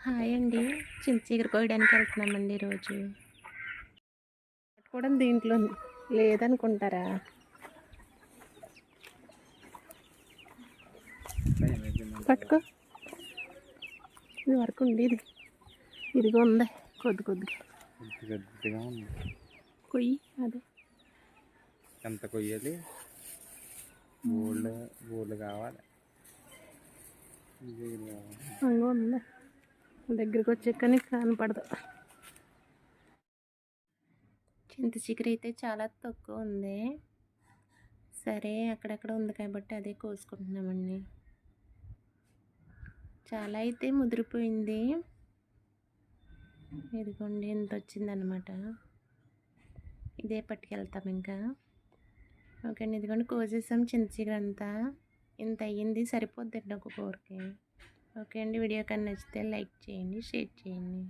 Hi అండి. చింత చిగురు కోయడానికి వెళ్తున్నామండి ఈరోజు. పట్టుకోవడం దీంట్లో. లేదనుకుంటారా? పట్టుకో. ఇది వరకు ఉండేది. ఇదిగో ఉంది. కొద్ది కొద్దిగా. కొయ్యి అదే. ఎంత కొయ్యాలి? బోల్డ్ బోల్డ్ కావాలి. ఇది కావాలి. అంగో ఉంది. దగ్గరికి వచ్చాక కనపడదు. చింత చిగురు అయితే చాలా తక్కువ ఉంది. సరే అక్కడక్కడ ఉంది కాబట్టి అదే కోసుకుంటున్నామండి. చాలా అయితే ముదిరిపోయింది. ఇదిగోండి ఇంత వచ్చిందనమాట ఇదే పట్టుకెళ్తాం ఇంకా. ఓకే అండి ఇదిగోండి కోసేసాం చింత చిగురు అంతా ఇంత అయ్యింది సరిపోద్దండి ఒక కూరకి. ఓకే అండి. వీడియో కానీ నచ్చితే లైక్ చేయండి షేర్ చేయండి.